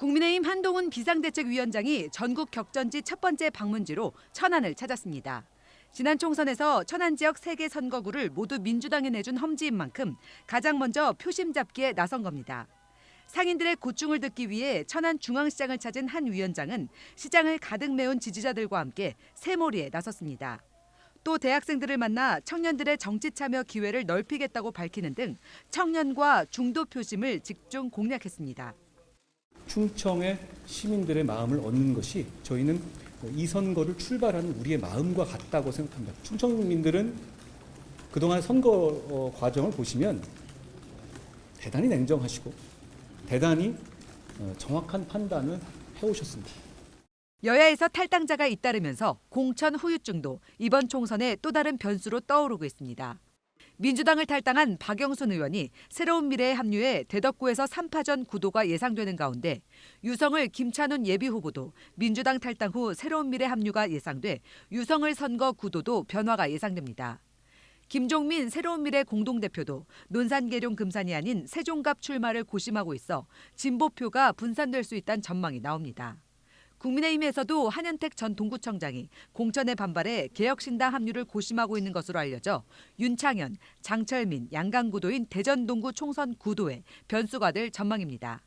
국민의힘 한동훈 비상대책위원장이 전국 격전지 첫 번째 방문지로 천안을 찾았습니다. 지난 총선에서 천안 지역 세 개 선거구를 모두 민주당에 내준 험지인 만큼 가장 먼저 표심 잡기에 나선 겁니다. 상인들의 고충을 듣기 위해 천안 중앙시장을 찾은 한 위원장은 시장을 가득 메운 지지자들과 함께 새몰이에 나섰습니다. 또 대학생들을 만나 청년들의 정치 참여 기회를 넓히겠다고 밝히는 등 청년과 중도 표심을 집중 공략했습니다. 충청의 시민들의 마음을 얻는 것이 저희는 이 선거를 출발하는 우리의 마음과 같다고 생각합니다. 충청민들은 그동안 선거 어, 과정을 보시면 대단히 냉정하시고 대단히 어, 정확한 판단을 해오셨습니다. 여야에서 탈당자가 잇따르면서 공천 후유증도 이번 총선의 또 다른 변수로 떠오르고 있습니다. 민주당을 탈당한 박영순 의원이 새로운 미래에 합류해 대덕구에서 3파전 구도가 예상되는 가운데 유성을 김찬훈 예비 후보도 민주당 탈당 후 새로운 미래 합류가 예상돼 유성을 선거 구도도 변화가 예상됩니다. 김종민 새로운 미래 공동대표도 논산 계룡 금산이 아닌 세종갑 출마를 고심하고 있어 진보표가 분산될 수 있다는 전망이 나옵니다. 국민의힘에서도 한현택 전 동구청장이 공천에 반발해 개혁신당 합류를 고심하고 있는 것으로 알려져 윤창현, 장철민, 양강구도인 대전 동구 총선 구도에 변수가 될 전망입니다.